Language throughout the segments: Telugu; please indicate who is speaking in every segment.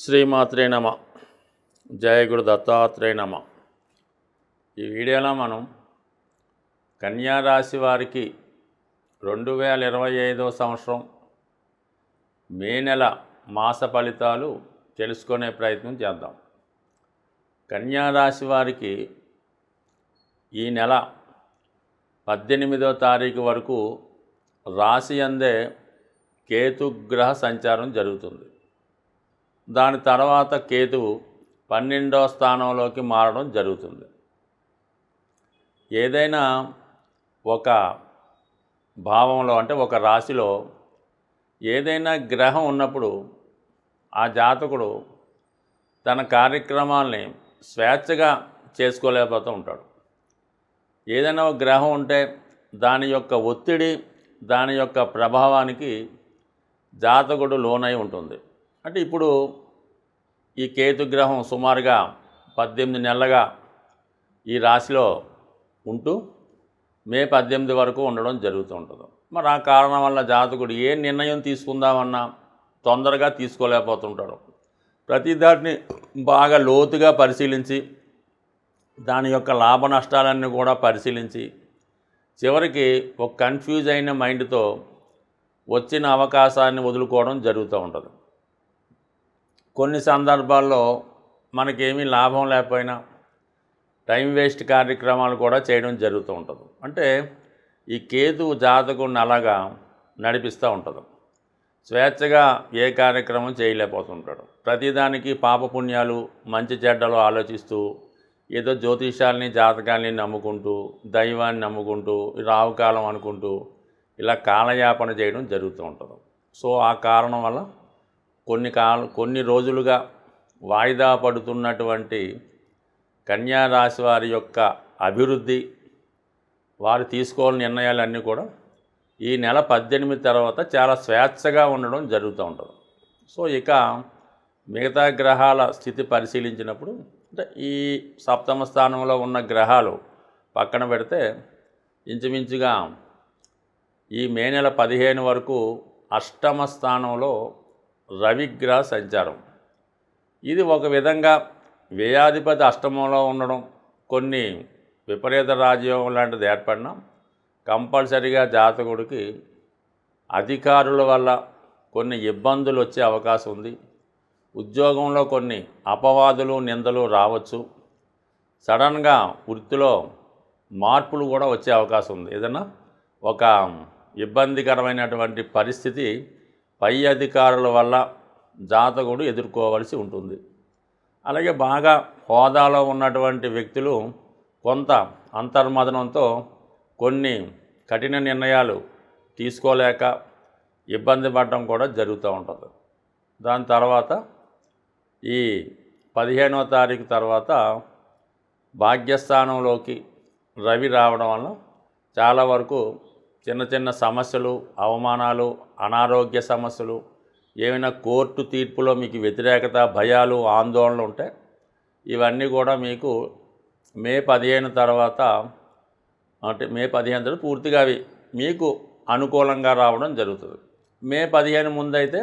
Speaker 1: శ్రీమాత్రే నమ. జయ గురు దత్తాత్రేయ నమ. ఈ వీడియోలో మనం కన్యా రాశి వారికి రెండు వేల ఇరవై ఐదో సంవత్సరం మే నెల మాస ఫలితాలు తెలుసుకునే ప్రయత్నం చేద్దాం. కన్యా రాశి వారికి ఈ నెల పద్దెనిమిదో తారీఖు వరకు రాశి అందే కేతుగ్రహ సంచారం జరుగుతుంది. దాని తర్వాత కేతువు పన్నెండో స్థానంలోకి మారడం జరుగుతుంది. ఏదైనా ఒక భావంలో అంటే ఒక రాశిలో ఏదైనా గ్రహం ఉన్నప్పుడు ఆ జాతకుడు తన కార్యక్రమాల్ని స్వేచ్ఛగా చేసుకోలేకపోతూ ఉంటాడు. ఏదైనా ఒక గ్రహం ఉంటే దాని యొక్క ఒత్తిడి దాని యొక్క ప్రభావానికి జాతకుడు లోనై ఉంటుంది. అంటే ఇప్పుడు ఈ కేతుగ్రహం సుమారుగా పద్దెనిమిది నెలలుగా ఈ రాశిలో ఉంటూ మే పద్దెనిమిది వరకు ఉండడం జరుగుతూ ఉంటుంది. మరి ఆ కారణం వల్ల జాతకుడు ఏ నిర్ణయం తీసుకుందామన్నా తొందరగా తీసుకోలేకపోతుంటాడు. ప్రతి దాటిని బాగా లోతుగా పరిశీలించి దాని యొక్క లాభ నష్టాలన్నీ కూడా పరిశీలించి చివరికి ఒక కన్ఫ్యూజ్ అయిన మైండ్తో వచ్చిన అవకాశాన్ని వదులుకోవడం జరుగుతూ ఉంటుంది. కొన్ని సందర్భాల్లో మనకేమీ లాభం లేకపోయినా టైం వేస్ట్ కార్యక్రమాలు కూడా చేయడం జరుగుతూ ఉంటుంది. అంటే ఈ కేతు జాతకుడిని అలాగా నడిపిస్తూ ఉంటుంది. స్వేచ్ఛగా ఏ కార్యక్రమం చేయలేకపోతుంటాడు. ప్రతిదానికి పాపపుణ్యాలు మంచి చెడ్డలు ఆలోచిస్తూ ఏదో జ్యోతిషాలని జాతకాల్ని నమ్ముకుంటూ దైవాన్ని నమ్ముకుంటూ రావుకాలం అనుకుంటూ ఇలా కాలయాపన చేయడం జరుగుతూ ఉంటుంది. సో ఆ కారణం వల్ల కొన్ని కాల కొన్ని రోజులుగా వాయిదా పడుతున్నటువంటి కన్యా రాశి వారి యొక్క అభివృద్ధి వారు తీసుకోవాలని నిర్ణయాలన్నీ కూడా ఈ నెల పద్దెనిమిది తర్వాత చాలా స్వేచ్ఛగా ఉండడం జరుగుతూ ఉంటుంది. సో ఇక మిగతా గ్రహాల స్థితి పరిశీలించినప్పుడు అంటే ఈ సప్తమ స్థానంలో ఉన్న గ్రహాలు పక్కన పెడితే ఇంచుమించుగా ఈ మే నెల పదిహేను వరకు అష్టమ స్థానంలో రవిగ్రహ సంచారం. ఇది ఒక విధంగా వ్యయాధిపతి అష్టమంలో ఉండడం కొన్ని విపరీత రాజ్యం లాంటిది ఏర్పడినా కంపల్సరిగా జాతకుడికి అధికారుల వల్ల కొన్ని ఇబ్బందులు వచ్చే అవకాశం ఉంది. ఉద్యోగంలో కొన్ని అపవాదులు నిందలు రావచ్చు. సడన్గా వృత్తిలో మార్పులు కూడా వచ్చే అవకాశం ఉంది. ఏదన్నా ఒక ఇబ్బందికరమైనటువంటి పరిస్థితి పై అధికారుల వల్ల జాతకుడు ఎదుర్కోవలసి ఉంటుంది. అలాగే బాగా హోదాలో ఉన్నటువంటి వ్యక్తులు కొంత అంతర్మదనంతో కొన్ని కఠిన నిర్ణయాలు తీసుకోలేక ఇబ్బంది పడడం కూడా జరుగుతూ ఉంటుంది. దాని తర్వాత ఈ పదిహేనో తారీఖు తర్వాత భాగ్యస్థానంలోకి రవి రావడం వల్ల చాలా వరకు చిన్న చిన్న సమస్యలు అవమానాలు అనారోగ్య సమస్యలు ఏమైనా కోర్టు తీర్పులో మీకు వ్యతిరేకత భయాలు ఆందోళనలు ఉంటే ఇవన్నీ కూడా మీకు మే పదిహేను తర్వాత అంటే మే పదిహేను తర్వాత పూర్తిగా అవి మీకు అనుకూలంగా రావడం జరుగుతుంది. మే పదిహేను ముందైతే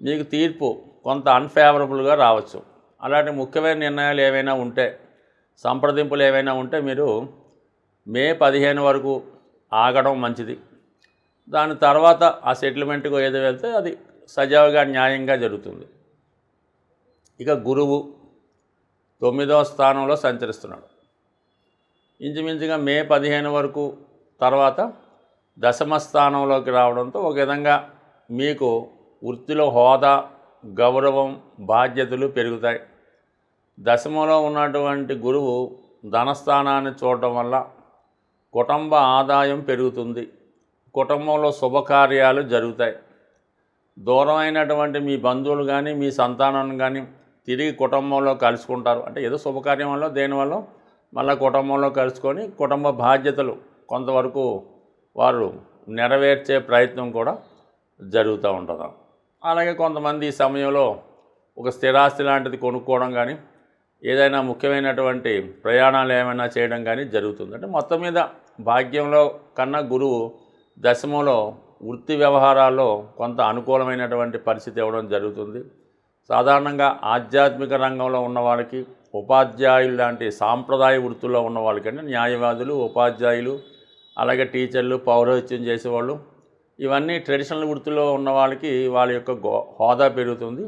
Speaker 1: మీకు తీర్పు కొంత అన్ఫేవరబుల్గా రావచ్చు. అలాంటి ముఖ్యమైన నిర్ణయాలు ఏవైనా ఉంటే సంప్రదింపులు ఏవైనా ఉంటే మీరు మే పదిహేను వరకు ఆగడం మంచిది. దాని తర్వాత ఆ సెటిల్మెంట్కి ఏదో వెళ్తే అది సజావుగా న్యాయంగా జరుగుతుంది. ఇక గురువు తొమ్మిదవ స్థానంలో సంచరిస్తున్నాడు. ఇంచుమించుగా మే పదిహేను వరకు తర్వాత దశమ స్థానంలోకి రావడంతో ఒక విధంగా మీకు వృత్తిలో హోదా గౌరవం బాధ్యతలు పెరుగుతాయి. దశమలో ఉన్నటువంటి గురువు ధనస్థానాన్ని చూడటం వల్ల కుటుంబ ఆదాయం పెరుగుతుంది. కుటుంబంలో శుభకార్యాలు జరుగుతాయి. దూరమైనటువంటి మీ బంధువులు కానీ మీ సంతానం కానీ తిరిగి కుటుంబంలో కలుసుకుంటారు. అంటే ఏదో శుభకార్యం వల్ల దేనివల్ల మళ్ళీ కుటుంబంలో కలుసుకొని కుటుంబ బాధ్యతలు కొంతవరకు వారు నెరవేర్చే ప్రయత్నం కూడా జరుగుతూ ఉంటుంది. అలాగే కొంతమంది ఈ సమయంలో ఒక స్థిరాస్తి లాంటిది కొనుక్కోవడం కానీ ఏదైనా ముఖ్యమైనటువంటి ప్రయాణాలు ఏమైనా చేయడం కానీ జరుగుతుంది. అంటే మొత్తం మీద భాగ్యంలో కన్నా గురువు దశమంలో వృత్తి వ్యవహారాల్లో కొంత అనుకూలమైనటువంటి పరిస్థితి ఇవ్వడం జరుగుతుంది. సాధారణంగా ఆధ్యాత్మిక రంగంలో ఉన్న వాళ్ళకి ఉపాధ్యాయులు లాంటి సాంప్రదాయ వృత్తుల్లో ఉన్న వాళ్ళకంటే న్యాయవాదులు ఉపాధ్యాయులు అలాగే టీచర్లు పౌరోహిత్యం చేసేవాళ్ళు ఇవన్నీ ట్రెడిషనల్ వృత్తిలో ఉన్న వాళ్ళకి వాళ్ళ యొక్క గో హోదా పెరుగుతుంది.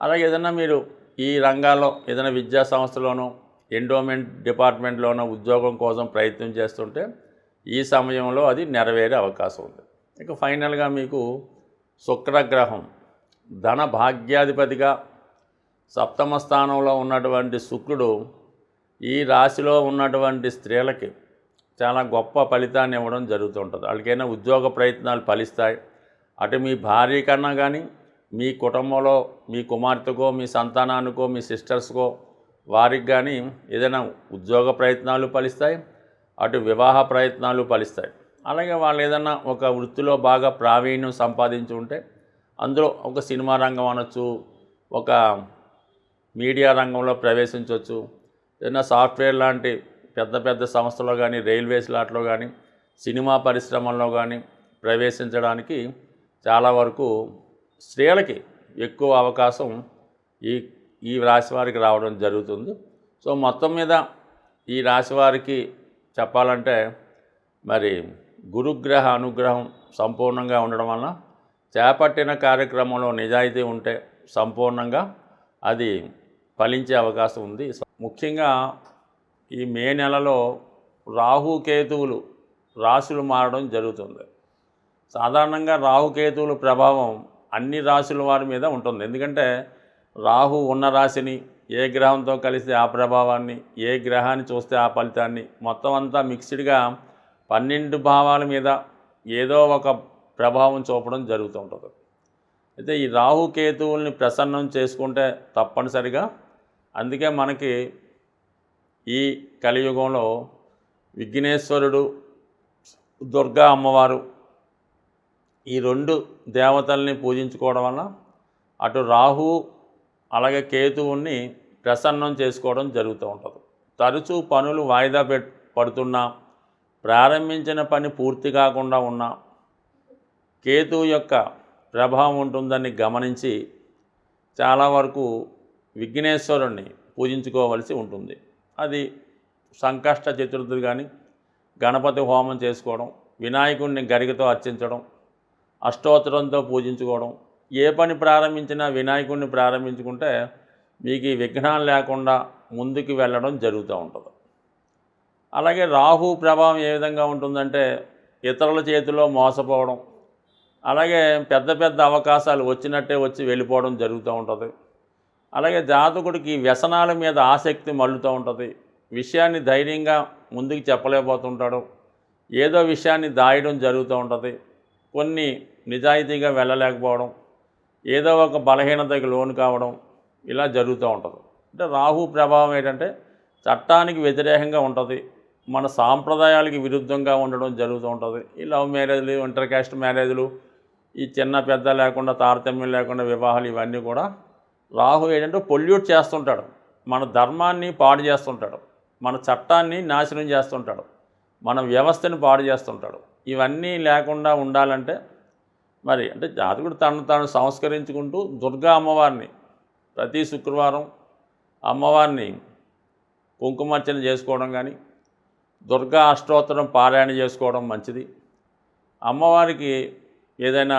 Speaker 1: అలాగే ఏదైనా మీరు ఈ రంగాల్లో ఏదైనా విద్యా సంస్థలోనూ ఎండోమెంట్ డిపార్ట్మెంట్లోనో ఉద్యోగం కోసం ప్రయత్నం చేస్తుంటే ఈ సమయంలో అది నెరవేరే అవకాశం ఉంది. ఇక ఫైనల్గా మీకు శుక్రగ్రహం. ధన భాగ్యాధిపతిగా సప్తమ స్థానంలో ఉన్నటువంటి శుక్రుడు ఈ రాశిలో ఉన్నటువంటి స్త్రీలకి చాలా గొప్ప ఫలితాన్ని ఇవ్వడం జరుగుతుంటుంది. వాళ్ళకైనా ఉద్యోగ ప్రయత్నాలు ఫలిస్తాయి. అటు మీ భార్య కన్నా కానీ మీ కుటుంబంలో మీ కుమార్తెకో మీ సంతానానికో మీ సిస్టర్స్కో వారికి కానీ ఏదైనా ఉద్యోగ ప్రయత్నాలు ఫలిస్తాయి అటు వివాహ ప్రయత్నాలు ఫలిస్తాయి. అలాగే వాళ్ళు ఏదైనా ఒక వృత్తిలో బాగా ప్రావీణ్యం సంపాదించి ఉంటే అందులో ఒక సినిమా రంగం అనొచ్చు ఒక మీడియా రంగంలో ప్రవేశించవచ్చు ఏదైనా సాఫ్ట్వేర్ లాంటి పెద్ద పెద్ద సంస్థలో కానీ రైల్వేస్ లాట్లో కానీ సినిమా పరిశ్రమల్లో కానీ ప్రవేశించడానికి చాలా వరకు స్త్రీలకి ఎక్కువ అవకాశం ఈ ఈ రాశి వారికి రావడం జరుగుతుంది. సో మొత్తం మీద ఈ రాశి వారికి చెప్పాలంటే మరి గురుగ్రహ అనుగ్రహం సంపూర్ణంగా ఉండడం వలన చేపట్టిన కార్యక్రమంలో నిజాయితీ ఉంటే సంపూర్ణంగా అది ఫలించే అవకాశం ఉంది. ముఖ్యంగా ఈ మే నెలలో రాహుకేతువులు రాశులు మారడం జరుగుతుంది. సాధారణంగా రాహుకేతువుల ప్రభావం అన్ని రాశుల వారి మీద ఉంటుంది. ఎందుకంటే రాహు ఉన్న రాశిని ఏ గ్రహంతో కలిస్తే ఆ ప్రభావాన్ని ఏ గ్రహాన్ని చూస్తే ఆ ఫలితాన్ని మొత్తం అంతా మిక్స్డ్గా పన్నెండు భావాల మీద ఏదో ఒక ప్రభావం చూపడం జరుగుతూ ఉంటుంది. అయితే ఈ రాహుకేతువుల్ని ప్రసన్నం చేసుకుంటే తప్పనిసరిగా అందుకే మనకి ఈ కలియుగంలో విఘ్నేశ్వరుడు దుర్గా అమ్మవారు ఈ రెండు దేవతల్ని పూజించుకోవడం వల్ల అటు రాహు అలాగే కేతువుని ప్రసన్నం చేసుకోవడం జరుగుతూ ఉంటుంది. తరచూ పనులు వాయిదా పెట్ పడుతున్నా ప్రారంభించిన పని పూర్తి కాకుండా ఉన్నా కేతువు యొక్క ప్రభావం ఉంటుందని గమనించి చాలా వరకు విఘ్నేశ్వరుణ్ణి పూజించుకోవలసి ఉంటుంది. అది సంకష్ట చతుర్థి కానీ గణపతి హోమం చేసుకోవడం వినాయకుడిని గరికతో అర్చించడం అష్టోత్తరంతో పూజించుకోవడం. ఏ పని ప్రారంభించినా వినాయకుడిని ప్రారంభించుకుంటే మీకు ఈ విఘ్నాలు లేకుండా ముందుకు వెళ్ళడం జరుగుతూ ఉంటుంది. అలాగే రాహు ప్రభావం ఏ విధంగా ఉంటుందంటే ఇతరుల చేతిలో మోసపోవడం. అలాగే పెద్ద పెద్ద అవకాశాలు వచ్చినట్టే వచ్చి వెళ్ళిపోవడం జరుగుతూ ఉంటుంది. అలాగే జాతకుడికి వ్యసనాల మీద ఆసక్తి మళ్ళుతూ ఉంటుంది. విషయాన్ని ధైర్యంగా ముందుకు చెప్పలేకపోతుంటాడు. ఏదో విషయాన్ని దాయడం జరుగుతూ ఉంటుంది. కొన్ని నిజాయితీగా వెళ్ళలేకపోవడం ఏదో ఒక బలహీనతకి లోను కావడం ఇలా జరుగుతూ ఉంటుంది. అంటే రాహు ప్రభావం ఏంటంటే చట్టానికి వ్యతిరేకంగా ఉంటుంది మన సాంప్రదాయాలకి విరుద్ధంగా ఉండడం జరుగుతూ ఉంటుంది. ఈ లవ్ మ్యారేజ్లు ఇంటర్ క్యాస్ట్ మ్యారేజ్లు ఈ చిన్న పెద్ద లేకుండా తారతమ్యం లేకుండా వివాహాలు ఇవన్నీ కూడా రాహు ఏంటంటే పొల్యూట్ చేస్తుంటాడు. మన ధర్మాన్ని పాడు చేస్తుంటాడు. మన చట్టాన్ని నాశనం చేస్తుంటాడు. మన వ్యవస్థని పాడు చేస్తుంటాడు. ఇవన్నీ లేకుండా ఉండాలంటే మరి అంటే జాతకుడు తను తాను సంస్కరించుకుంటూ దుర్గా అమ్మవారిని ప్రతి శుక్రవారం అమ్మవారిని కుంకుమార్చన చేసుకోవడం కానీ దుర్గా అష్టోత్తరం పారాయణ చేసుకోవడం మంచిది. అమ్మవారికి ఏదైనా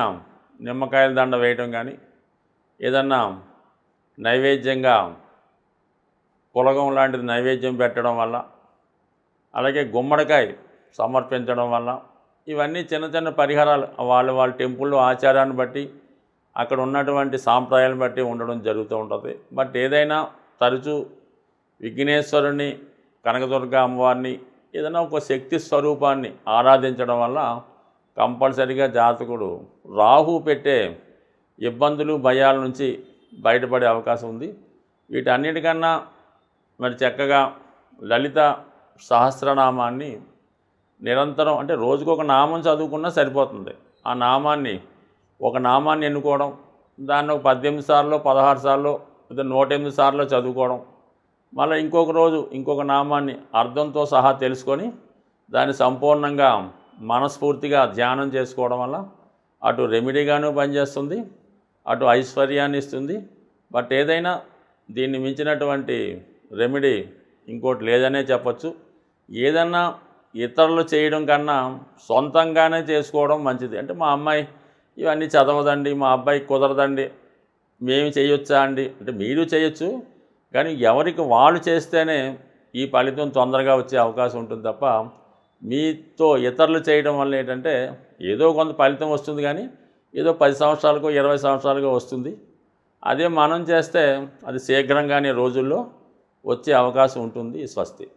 Speaker 1: నిమ్మకాయల దండ వేయడం కానీ ఏదన్నా నైవేద్యంగా పులగం లాంటిది నైవేద్యం పెట్టడం వల్ల అలాగే గుమ్మడికాయ సమర్పించడం వల్ల ఇవన్నీ చిన్న చిన్న పరిహారాలు. వాళ్ళ వాళ్ళ టెంపుల్లో ఆచారాన్ని బట్టి అక్కడ ఉన్నటువంటి సాంప్రదాయాలను బట్టి ఉండడం జరుగుతూ ఉంటుంది. బట్ ఏదైనా తరచూ విఘ్నేశ్వరుని కనకదుర్గ అమ్మవారిని ఏదైనా ఒక శక్తి స్వరూపాన్ని ఆరాధించడం వల్ల కంపల్సరిగా జాతకుడు రాహు పెట్టే ఇబ్బందులు భయాల నుంచి బయటపడే అవకాశం ఉంది. వీటన్నిటికన్నా మరి చక్కగా లలిత సహస్రనామాన్ని నిరంతరం అంటే రోజుకు ఒక నామం చదువుకున్నా సరిపోతుంది. ఆ నామాన్ని ఒక నామాన్ని ఎన్నుకోవడం దాన్ని ఒక పద్దెనిమిది సార్లు పదహారు సార్లు లేదా నూట ఎనిమిది సార్లు చదువుకోవడం మళ్ళీ ఇంకొక రోజు ఇంకొక నామాన్ని అర్థంతో సహా తెలుసుకొని దాన్ని సంపూర్ణంగా మనస్ఫూర్తిగా ధ్యానం చేసుకోవడం వల్ల అటు రెమెడీగాను పనిచేస్తుంది అటు ఐశ్వర్యాన్ని ఇస్తుంది. బట్ ఏదైనా దీన్ని మించినటువంటి రెమెడీ ఇంకోటి లేదనే చెప్పచ్చు. ఏదన్నా ఇతరులు చేయడం కన్నా సొంతంగానే చేసుకోవడం మంచిది. అంటే మా అమ్మాయి ఇవన్నీ చదవదండి మా అబ్బాయికి కుదరదండి మేము చేయొచ్చా అండి? అంటే మీరు చేయొచ్చు కానీ ఎవరికి వాళ్ళు చేస్తేనే ఈ ఫలితం తొందరగా వచ్చే అవకాశం ఉంటుంది తప్ప మీతో ఇతరులు చేయడం వల్ల ఏంటంటే ఏదో కొంత ఫలితం వస్తుంది కానీ ఏదో పది సంవత్సరాలకు ఇరవై సంవత్సరాలకు వస్తుంది. అదే మనం చేస్తే అది శీఘ్రంగానే రోజుల్లో వచ్చే అవకాశం ఉంటుంది స్వస్తి.